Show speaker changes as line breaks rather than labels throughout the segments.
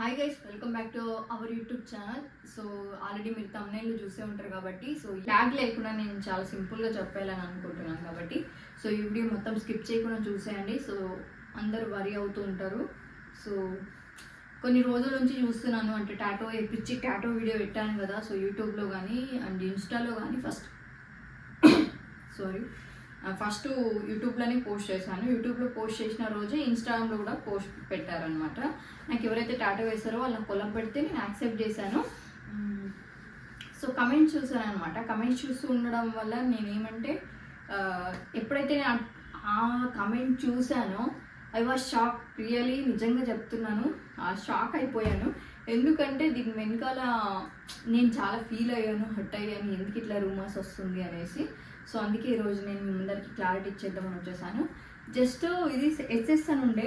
Hi guys welcome back to our YouTube channel so already మీరు తమ్నైల్లో చూసే ఉంటారు కాబట్టి సో ట్యాగ్ లేకుండా నేను చాలా సింపుల్గా చెప్పాలని అనుకుంటున్నాను కాబట్టి సో ఈ వీడియో మొత్తం స్కిప్ చేయకుండా చూసేయండి. సో అందరు వరి అవుతూ ఉంటారు. సో కొన్ని రోజుల నుంచి చూస్తున్నాను అంటే టాటో పిచ్చి టాటో వీడియో పెట్టాను కదా సో యూట్యూబ్లో కానీ అండ్ ఇన్స్టాలో కానీ ఫస్ట్ సారీ ఫస్ట్ యూట్యూబ్లోనే పోస్ట్ చేశాను. యూట్యూబ్లో పోస్ట్ చేసిన రోజే ఇన్స్టాగ్రామ్లో కూడా పోస్ట్ పెట్టారనమాట నాకు ఎవరైతే టాటా వేశారో వాళ్ళని పొలం పెడితే నేను యాక్సెప్ట్ చేశాను. సో కమెంట్స్ చూసాను అనమాట కమెంట్స్ చూస్తూ ఉండడం వల్ల నేనేమంటే ఎప్పుడైతే నేను ఆ- ఆ కమెంట్ చూశానో ఐ వాజ్ షాక్ రియలీ నిజంగా చెప్తున్నాను. ఆ షాక్ అయిపోయాను. ఎందుకంటే దీని వెనకాల నేను చాలా ఫీల్ అయ్యాను హర్ట్ అయ్యాను. ఎందుకు ఇట్లా రూమర్స్ వస్తుంది అనేసి. సో అందుకే ఈరోజు నేను మీ ముందరికి క్లారిటీ ఇచ్చేద్దామని వచ్చేసాను. జస్ట్ ఇది ఎస్ఎస్ అని ఉండే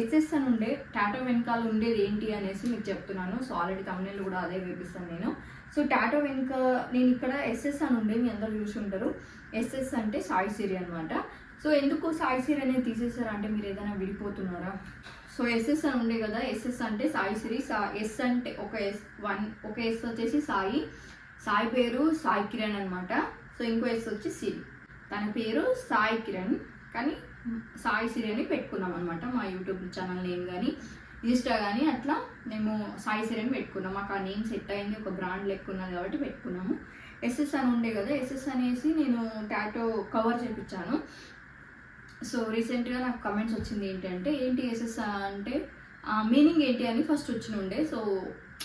ఎస్ఎస్ అని ఉండే టాటో వెనకాల ఉండేది ఏంటి అనేసి మీకు చెప్తున్నాను. సో ఆల్రెడీ తమిళలో కూడా అదే వేపిస్తాను నేను. సో టాటో వెనుక నేను ఇక్కడ ఎస్ఎస్ అని ఉండే మీ అందరూ చూసి ఉంటారు. ఎస్ఎస్ అంటే సాయి సిరి అనమాట సో ఎందుకు సాయి సిరి అనేది తీసేసారా అంటే మీరు ఏదైనా విడిపోతున్నారా? సో ఎస్ఎస్ అని ఉండే కదా ఎస్ఎస్ అంటే సాయి సిరి సా ఎస్ అంటే ఒక ఎస్ వన్ ఒక ఎస్ వచ్చేసి సాయి సాయి పేరు సాయి కిరణ్ అనమాట సో ఇంకో ఎస్ వచ్చి సిరి. తన పేరు సాయి కిరణ్ కానీ సాయి సిరి అని పెట్టుకున్నాం అనమాట మా యూట్యూబ్ ఛానల్ నేమ్ కానీ ఇన్స్టా కానీ అట్లా మేము సాయి సిరి అని పెట్టుకున్నాం. మాకు ఆ నేమ్ సెట్ అయింది ఒక బ్రాండ్ లెక్క ఉన్నది కాబట్టి పెట్టుకున్నాము. ఎస్ఎస్ అని ఉండే కదా ఎస్ఎస్ అనేసి నేను టాటో కవర్ చేపించాను. సో రీసెంట్గా నాకు కమెంట్స్ వచ్చింది ఏంటంటే ఏంటి ఎస్ఎస్ అంటే మీనింగ్ ఏంటి అని ఫస్ట్ వచ్చిన ఉండే సో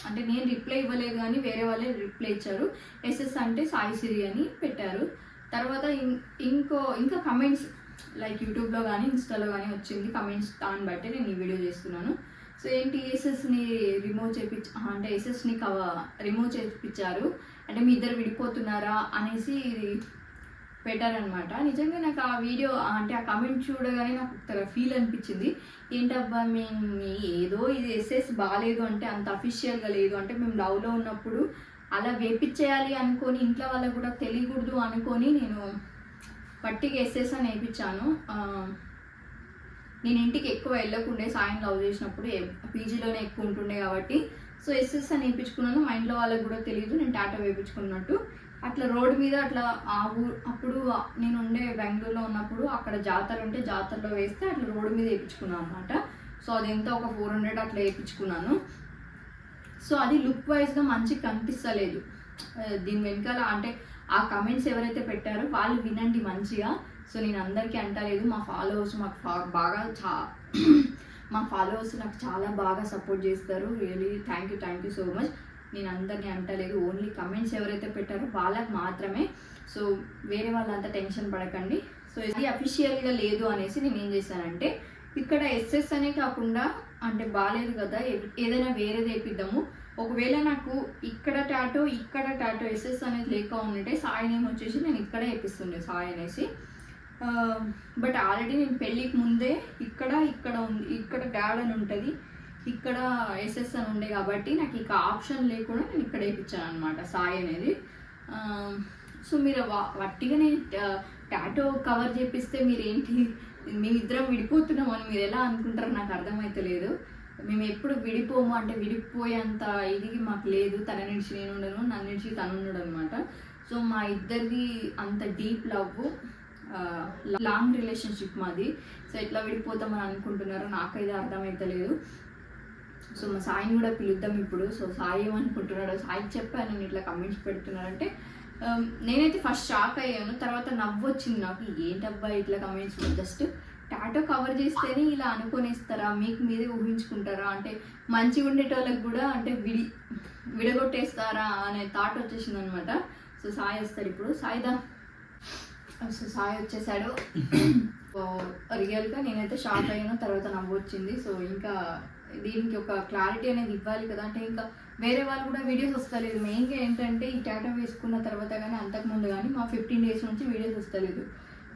అంటే నేను రిప్లై ఇవ్వలేదు కానీ వేరే వాళ్ళే రిప్లై ఇచ్చారు. ఎస్ఎస్ అంటే సాయి సిరి అని పెట్టారు. తర్వాత ఇం- ఇంకో ఇంకా కమెంట్స్ లైక్ యూట్యూబ్లో కానీ ఇన్స్టాలో కానీ వచ్చింది కమెంట్స్ దాన్ని బట్టి నేను ఈ వీడియో చేస్తున్నాను. సో ఏంటి ఎస్ఎస్ని రిమూవ్ చేపించ అంటే ఎస్ఎస్ని కవ రిమూవ్ చేపించారు అంటే మీ ఇద్దరు విడిపోతున్నారా అనేసి పెట్టారనమాట. నిజంగా నాకు ఆ వీడియో అంటే ఆ కమెంట్ చూడగానే నాకు ఒక ఫీల్ అనిపించింది. ఏంటబ్బా మేము ఏదో ఇది ఎస్ఎస్ బాగాలేదు అంటే అంత అఫీషియల్గా లేదు. అంటే మేము లవ్లో ఉన్నప్పుడు అలా వేపించేయాలి అనుకొని ఇంట్లో వాళ్ళకు కూడా తెలియకూడదు అనుకొని నేను పట్టికి ఎస్ఎస్ అని వేయించాను నేను ఇంటికి ఎక్కువ వెళ్ళకుండే సాయం లవ్ చేసినప్పుడు పీజీలోనే ఎక్కువ ఉంటుండే కాబట్టి. సో ఎస్ఎస్ అని వేయించుకున్నాను మా ఇంట్లో వాళ్ళకి కూడా తెలియదు. నేను టాటా వేయించుకున్నట్టు అట్లా రోడ్డు మీద అట్లా ఆ ఊ అప్పుడు నేను ఉండే బెంగళూరులో ఉన్నప్పుడు అక్కడ జాతర ఉంటే జాతరలో వేస్తే అట్లా రోడ్డు మీద వేయించుకున్నాను అనమాట సో అది ఎంత ఒక ఫోర్ హండ్రెడ్ అట్లా వేయించుకున్నాను. సో అది లుక్ వైజ్గా మంచిగా కనిపిస్తలేదు. దీని వెనకాల అంటే ఆ కమెంట్స్ ఎవరైతే పెట్టారో వాళ్ళు వినండి మంచిగా. సో నేను అందరికీ అంటలేదు మా ఫాలోవర్స్ మాకు బాగా చా మా ఫాలోవర్స్ నాకు చాలా బాగా సపోర్ట్ చేస్తారు. Really thank you thank you so much. నేను అందరినీ అంటలేదు. ఓన్లీ కమెంట్స్ ఎవరైతే పెట్టారో వాళ్ళకి మాత్రమే. సో వేరే వాళ్ళంతా టెన్షన్ పడకండి. సో ఇది అఫీషియల్గా లేదు అనేసి నేను ఏం చేశానంటే ఇక్కడ ఎస్ఎస్ అనే కాకుండా అంటే బాగాలేదు కదా ఏదైనా వేరేది వేపిద్దాము. ఒకవేళ నాకు ఇక్కడ టాటో ఇక్కడ టాటో ఎస్ఎస్ అనేది లేక ఉంటే సాయి నేమ్ వచ్చేసి నేను ఇక్కడే వేపిస్తుండే సాయి అనేసి. Uh, బట్ ఆల్రెడీ నేను పెళ్ళికి ముందే ఇక్కడ ఇక్కడ ఉంది ఇక్కడ డాడ్ అని ఉంటుంది. ఇక్కడ ఎస్ఎస్ అని ఉండే కాబట్టి నాకు ఇక ఆప్షన్ లేకుండా నేను ఇక్కడ వేయించాను అనమాట సాయి అనేది. సో మీరు వట్టిగానే టాటో కవర్ చేపిస్తే మీరు ఏంటి మేమిద్దరం విడిపోతున్నాం అని మీరు ఎలా అనుకుంటారో నాకు అర్థమైతలేదు మేము ఎప్పుడు విడిపోము అంటే విడిపోయేంత ఇది మాకు లేదు తన నుంచి నేను ఉండను నన్ను నుంచి తను ఉండడు అనమాట సో మా ఇద్దరిది అంత డీప్ లవ్ లాంగ్ రిలేషన్షిప్ మాది. సో ఎట్లా విడిపోతామని అనుకుంటున్నారో నాకైతే అర్థమవుతలేదు సో మా సాయిని కూడా పిలుద్దాం ఇప్పుడు. సో సాయి ఏమనుకుంటున్నాడో సాయికి చెప్పాను నేను ఇట్లా కమెంట్స్ పెడుతున్నాడంటే ఆమ్, నేనైతే ఫస్ట్ షాక్ అయ్యాను. తర్వాత నవ్వు వచ్చింది నాకు. ఏంటబ్బా ఇట్లా కమెంట్స్ జస్ట్ టాటో కవర్ చేస్తేనే ఇలా అనుకొనేస్తారా? మీకు మీదే ఊహించుకుంటారా? అంటే మంచిగా ఉండేటోళ్ళకి కూడా అంటే విడి విడగొట్టేస్తారా అనే థాట్ వచ్చేసింది అనమాట సో సాయి వస్తాడు ఇప్పుడు. సాయిదా? సో సాయి వచ్చేసాడు. రియల్గా నేనైతే షాక్ అయ్యాను. తర్వాత నవ్వు వచ్చింది సో ఇంకా దీనికి ఒక క్లారిటీ అనేది ఇవ్వాలి కదా. అంటే ఇంకా వేరే వాళ్ళు కూడా వీడియోస్ వస్తలేదు. మెయిన్గా ఏంటంటే ఈ టాటా వేసుకున్న తర్వాత కానీ అంతకుముందు కానీ మా ఫిఫ్టీన్ డేస్ నుంచి వీడియోస్ వస్తలేదు.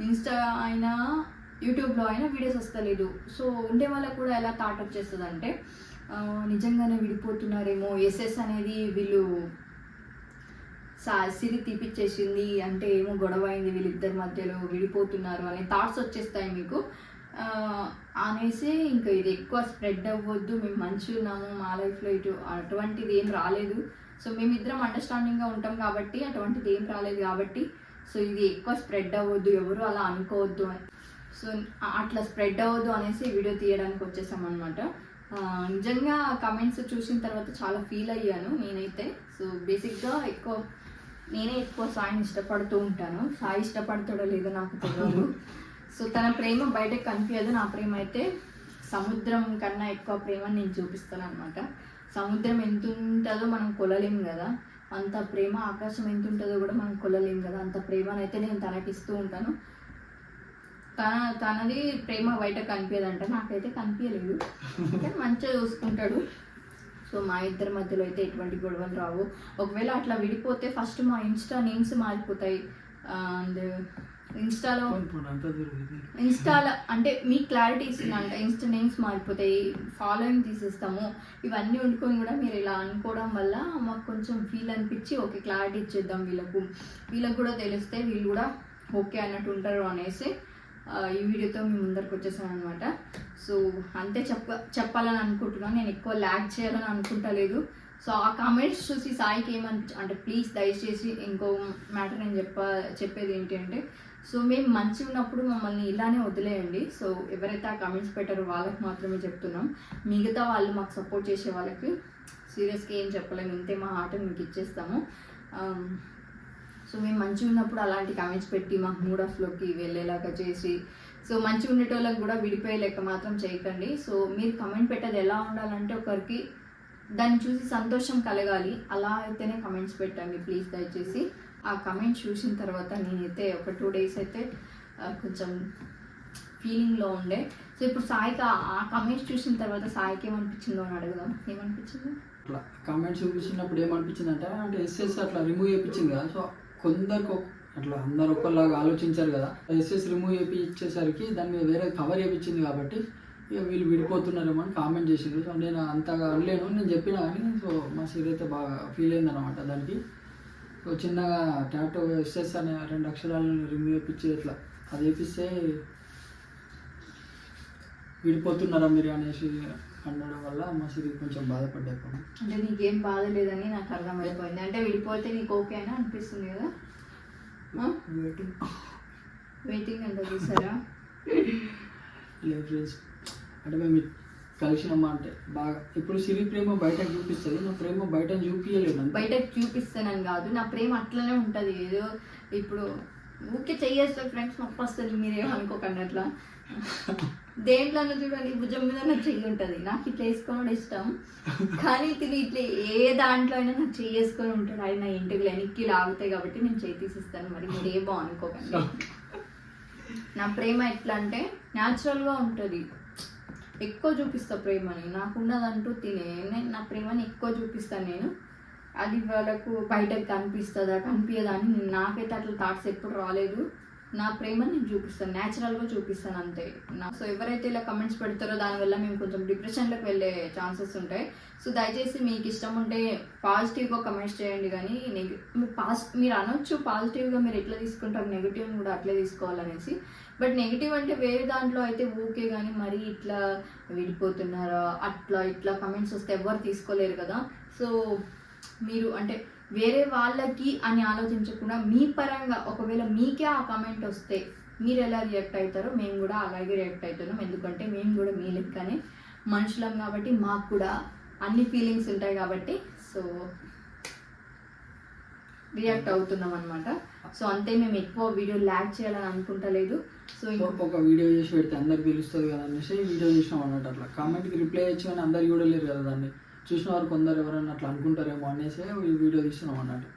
ఇన్స్టా అయినా యూట్యూబ్లో అయినా వీడియోస్ వస్తలేదు. సో ఉండే వాళ్ళకు కూడా ఎలా థాట్ వచ్చేస్తుంది అంటే నిజంగానే విడిపోతున్నారేమో ఎస్ఎస్ అనేది వీళ్ళు సా సిరి తీపిచ్చేసింది అంటే ఏమో గొడవ అయింది వీళ్ళిద్దరి మధ్యలో విడిపోతున్నారు అనే థాట్స్ వచ్చేస్తాయి మీకు. అనేసి ఇంకా ఇది ఎక్కువ స్ప్రెడ్ అవ్వద్దు మేము మంచిగా ఉన్నాము మా లైఫ్లో ఇటు అటువంటిది ఏం రాలేదు. సో మేమిద్దరం అండర్స్టాండింగ్గా ఉంటాం కాబట్టి అటువంటిది ఏం రాలేదు కాబట్టి సో ఇది ఎక్కువ స్ప్రెడ్ అవ్వద్దు ఎవరు అలా అనుకోవద్దు అని. సో అట్లా స్ప్రెడ్ అవ్వద్దు అనేసి వీడియో తీయడానికి వచ్చేసాం అనమాట నిజంగా కమెంట్స్ చూసిన తర్వాత చాలా ఫీల్ అయ్యాను నేనైతే. సో బేసిక్గా ఎక్కువ నేనే ఎక్కువ సాయిని ఇష్టపడుతూ ఉంటాను. సాయి ఇష్టపడతాడో లేదో నాకు తెలియదు సో తన ప్రేమ బయటకు కనిపించదు. నా ప్రేమ అయితే సముద్రం కన్నా ఎక్కువ ప్రేమని నేను చూపిస్తాను అనమాట సముద్రం ఎంత ఉంటుందో మనం కొలలేం కదా. అంత ప్రేమ ఆకాశం ఎంత ఉంటుందో కూడా మనం కొలలేం కదా. అంత ప్రేమనైతే నేను తనకి ఇస్తూ ఉంటాను. తన తనది ప్రేమ బయట కనిపించదంట. నాకైతే కనిపించలేదు. కానీ మంచిగా చూసుకుంటాడు. సో మా ఇద్దరి మధ్యలో అయితే ఎటువంటి గొడవలు రావు. ఒకవేళ అట్లా విడిపోతే ఫస్ట్ మా ఇన్స్టా నేమ్స్ మారిపోతాయి. అండ్ ఇన్స్టాలో ఇన్స్టాలో అంటే మీ క్లారిటీ ఇస్తుందంట ఇన్స్టా నేమ్స్ మారిపోతాయి ఫాలోయింగ్ తీసేస్తాము ఇవన్నీ వండుకొని కూడా మీరు ఇలా అనుకోవడం వల్ల మాకు కొంచెం ఫీల్ అనిపించి ఓకే క్లారిటీ ఇచ్చేద్దాం వీళ్ళకు. వీళ్ళకు కూడా తెలిస్తే వీళ్ళు కూడా ఓకే అన్నట్టు ఉంటారు అనేసి ఈ వీడియోతో మీ ముందరికి వచ్చేసాను అనమాట సో అంతే చెప్ప చెప్పాలని అనుకుంటున్నాను. నేను ఎక్కువ ల్యాక్ చేయాలని అనుకుంటలేదు సో ఆ కామెంట్స్ చూసి సాయికి ఏమనిపించి అంటే ప్లీజ్ దయచేసి ఇంకో మ్యాటర్ నేను చెప్ప చెప్పేది ఏంటి అంటే సో మేము మంచి ఉన్నప్పుడు మమ్మల్ని ఇలానే వదిలేయండి. సో ఎవరైతే ఆ కమెంట్స్ పెట్టారో వాళ్ళకి మాత్రమే చెప్తున్నాం. మిగతా వాళ్ళు మాకు సపోర్ట్ చేసే వాళ్ళకి సీరియస్గా ఏం చెప్పలేము. ఇంతే మా ఆట మీకు ఇచ్చేస్తాము. Um, సో మేము మంచిగా ఉన్నప్పుడు అలాంటి కమెంట్స్ పెట్టి మాకు మూడ్ ఆఫ్లోకి వెళ్ళేలాగా చేసి సో మంచిగా ఉండేటోళ్ళకి కూడా విడిపోయే లెక్క మాత్రం చేయకండి. సో మీరు కమెంట్ పెట్టేది ఎలా ఉండాలంటే ఒకరికి దాన్ని చూసి సంతోషం కలగాలి. అలా అయితేనే కమెంట్స్ పెట్టండి. ప్లీజ్ దయచేసి. ఆ కమెంట్ చూసిన తర్వాత నేనైతే ఒక టూ డేస్ అయితే కొంచెం ఫీలింగ్లో ఉండే. సో ఇప్పుడు సాయికి ఆ- కమెంట్స్ చూసిన తర్వాత సాయికి ఏమనిపించిందో అని అడుగుదాం. ఏమనిపించింది?
అట్లా కామెంట్స్ చూపించినప్పుడు ఏమనిపించింది అంటే అంటే ఎస్ఎస్ అట్లా రిమూవ్ చేయించింది కదా. సో కొందరికి అట్లా అందరు ఒకలాగా ఆలోచించారు కదా. ఎస్ఎస్ రిమూవ్ చేయించేసరికి దాని మీద వేరే కవర్ చేయించింది కాబట్టి ఇక వీళ్ళు విడిపోతున్నారేమో అని కామెంట్ చేసింది సో నేను అంతగా అనలేను. నేను చెప్పినా కానీ సో మా సీర్ అయితే బాగా ఫీల్ అయింది అనమాట దానికి. చిన్నగా టాటో ఎస్ఎస్ అనే రెండు అక్షరాలను రిమూవ్ చేయించి ఇట్లా అది వేపిస్తే విడిపోతున్నారా మీరు అనేసి అనడం వల్ల మా సిరి కొంచెం బాధపడ్డాయి పాపం.
అంటే నీకేం బాధ లేదని నాకు అర్థమైపోయింది. అంటే విడిపోతే నీకు ఓకే అని అనిపిస్తుంది కదా?
వెయిటింగ్
వెయిటింగ్ ఎంత చూసారా
లేదు. అంటే మేము కలిసినామా అంటే బాగా. ఇప్పుడు సిరి ప్రేమ బయట చూపిస్తుంది. నా ప్రేమ బయట చూపించలేదు.
బయట చూపిస్తానని కాదు. నా ప్రేమ అట్లనే ఉంటుంది. ఏదో ఇప్పుడు ఊకే చెయ్యేస్తే ఫ్రెండ్స్. నొప్పి వస్తుంది మీరేమనుకోకండి అట్లా. దేంట్లో చూడండి. భుజం మీద నాకు చెయ్యి ఉంటుంది. నాకు ఇట్లా వేసుకోవడం ఇష్టం. కానీ తిని ఇట్లా ఏ దాంట్లో అయినా నాకు చెయ్యి వేసుకొని ఉంటాడు. ఆయన నా ఇంటికి వెనక్కి లాగుతాయి కాబట్టి నేను చెయ్యి తీసిస్తాను. మరి మీరు ఏ అనుకోకండి నా ప్రేమ ఎట్లా అంటే న్యాచురల్గా ఉంటుంది. ఎక్కువ చూపిస్తా ప్రేమని. నాకున్నదంటూ తినే నేను నా ప్రేమని ఎక్కువ చూపిస్తాను నేను. అది వాళ్ళకు బయటకు కనిపిస్తుందా కనిపించదా అని నాకైతే అట్లా థాట్స్ ఎప్పుడు రాలేదు. నా ప్రేమని నేను చూపిస్తాను. న్యాచురల్గా చూపిస్తాను అంతే. నా సో ఎవరైతే ఇలా కమెంట్స్ పెడతారో దానివల్ల మేము కొంచెం డిప్రెషన్లోకి వెళ్ళే ఛాన్సెస్ ఉంటాయి. సో దయచేసి మీకు ఇష్టం ఉంటే పాజిటివ్గా కమెంట్స్ చేయండి కానీ నెగిటివ్ పాజిట్ మీరు అనొచ్చు పాజిటివ్గా మీరు ఎట్లా తీసుకుంటారు నెగిటివ్ కూడా అట్లే తీసుకోవాలనేసి. బట్ నెగిటివ్ అంటే వేరే దాంట్లో అయితే ఓకే కానీ మరీ ఇట్లా విడిపోతున్నారా అట్లా ఇట్లా కమెంట్స్ వస్తే ఎవరు తీసుకోలేరు కదా. సో మీరు అంటే వేరే వాళ్ళకి అని ఆలోచించకుండా మీ పరంగా ఒకవేళ మీకే ఆ కమెంట్ వస్తే మీరు ఎలా రియాక్ట్ అవుతారో మేము కూడా అలాగే రియాక్ట్ అవుతున్నాం. ఎందుకంటే మేము కూడా మీ లెక్కనే మనుషులం కాబట్టి మాకు కూడా అన్ని ఫీలింగ్స్ ఉంటాయి కాబట్టి సో రియాక్ట్ అవుతున్నాం అనమాట సో అంతే మేము ఎక్కువ వీడియో ల్యాక్ చేయాలని అనుకుంటలేదు సో
ఒక వీడియో చేసి పెడితే అందరికి తెలుస్తుంది కదా అనేసి వీడియో చేసినాం అన్నట్టు అట్లా. కామెంట్కి రిప్లై ఇచ్చి కానీ అందరు కూడా కదా దాన్ని. చూసిన వారు కొందరు ఎవరైనా అట్లా అనుకుంటారేమో అనేసి ఈ వీడియో తీస్తున్నాం అన్నట్టు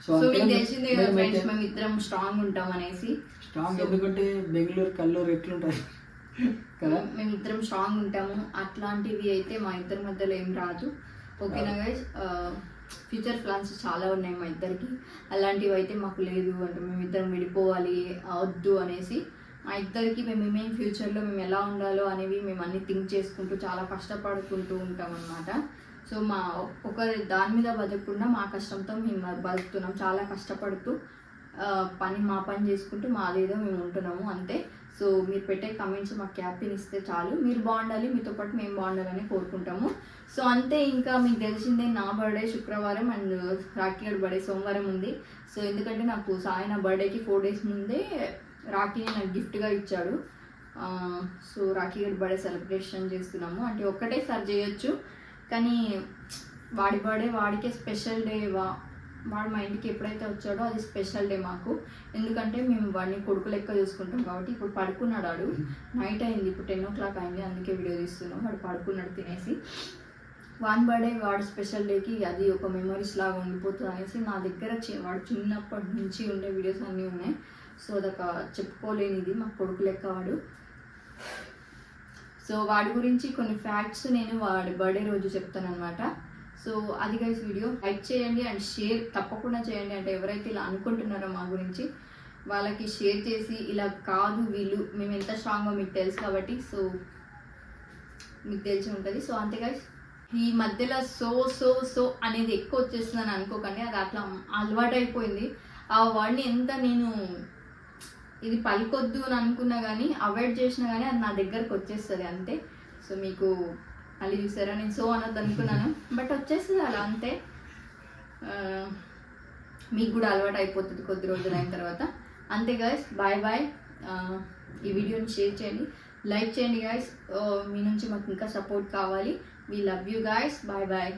సో
సో
అంతే
మీకు తెలిసిందే కదా
మేమైతే
ఫ్రెండ్స్ మేము ఇద్దరం స్ట్రాంగ్ ఉంటాం అనేసి.
స్ట్రాంగ్ ఎందుకంటే బెంగళూరు కల్లూరు ఎట్లుంటాయి? కదా?
మేము ఇద్దరం స్ట్రాంగ్ ఉంటాము. అట్లాంటివి అయితే మా ఇద్దరి మధ్యలో ఏం రాదు. ఓకేనా గైస్ ఫ్యూచర్ ప్లాన్స్ చాలా ఉన్నాయి మా ఇద్దరికి. అలాంటివి అయితే మాకు లేదు. అంటే మేము ఇద్దరం విడిపోవాలి ఆ, వద్దు అనేసి. మా ఇద్దరికి మేము ఏమేం ఫ్యూచర్లో మేము ఎలా ఉండాలో అనేవి మేము అన్ని థింక్ చేసుకుంటూ చాలా కష్టపడుకుంటూ ఉంటాం అనమాట సో మా ఒకరి దాని మీద బతకకుండా మా కష్టంతో మేము బతుకుతున్నాం. చాలా కష్టపడుతూ పని మా పని చేసుకుంటూ మాదేదో మేము ఉంటున్నాము అంతే. సో మీరు పెట్టే కమెంట్స్ మాకు హ్యాపీని ఇస్తే చాలు. మీరు బాగుండాలి మీతో పాటు మేము బాగుండాలని కోరుకుంటాము. సో అంతే ఇంకా మీకు తెలిసిందే నా బర్త్డే శుక్రవారం అండ్ రాఖీ గారి బర్త్డే సోమవారం ఉంది. సో ఎందుకంటే నాకు సాయి నా బర్త్డేకి ఫోర్ డేస్ ముందే రాఖీని నాకు గిఫ్ట్గా ఇచ్చాడు. సో రాఖీ గారి బర్త్డే సెలబ్రేషన్ చేస్తున్నాము. అంటే ఒక్కటేసారి చేయొచ్చు కానీ వాడి బర్త్డే వాడికే స్పెషల్ డే వా వాడు మా ఇంటికి ఎప్పుడైతే వచ్చాడో అది స్పెషల్ డే మాకు. ఎందుకంటే మేము వాడిని కొడుకు లెక్క చూసుకుంటాం కాబట్టి ఇప్పుడు పడుకున్నాడు వాడు. నైట్ అయింది ఇప్పుడు టెన్ ఓ క్లాక్ అయింది అందుకే వీడియో తీస్తున్నాం. వాడు పడుకున్నాడు తినేసి. వన్ బర్త్డే వాడు స్పెషల్ డేకి అది ఒక మెమరీస్ లాగా ఉండిపోతుంది అనేసి నా దగ్గర చి- వాడు చిన్నప్పటి నుంచి ఉండే వీడియోస్ అన్నీ ఉన్నాయి. సో అదొక చెప్పుకోలేనిది మా కొడుకు లెక్క వాడు. సో వాడి గురించి కొన్ని ఫ్యాక్ట్స్ నేను వాడి బర్త్డే రోజు చెప్తాను అనమాట సో అది గైస్ వీడియో లైక్ చేయండి అండ్ షేర్ తప్పకుండా చేయండి. అంటే ఎవరైతే ఇలా అనుకుంటున్నారో మా గురించి వాళ్ళకి షేర్ చేసి ఇలా కాదు వీళ్ళు మేము ఎంత స్ట్రాంగో మీకు తెలుసు కాబట్టి సో మీకు తెలిసి ఉంటుంది. సో అంతే గైస్ ఈ మధ్యలో సో సో సో అనేది ఎక్కువ వచ్చేస్తుందని అనుకోకండి. అది అట్లా అలవాటు అయిపోయింది ఆ వర్డ్ని ఎంత నేను ఇది పలికొద్దు అని అనుకున్నా కానీ అవాయిడ్ చేసినా కానీ అది నా దగ్గరకు వచ్చేస్తుంది అంతే. సో మీకు మళ్ళీ చూసారా? నేను సో అనొద్దు అనుకున్నాను. బట్ వచ్చేస్తుంది అలా అంతే. మీకు కూడా అలవాటు అయిపోతుంది కొద్ది రోజులు అయిన తర్వాత. అంతే గాయస్ బాయ్ బాయ్ ఈ వీడియోని షేర్ చేయండి. లైక్ చేయండి గాయస్ మీ నుంచి మాకు ఇంకా సపోర్ట్ కావాలి. We love you guys bye bye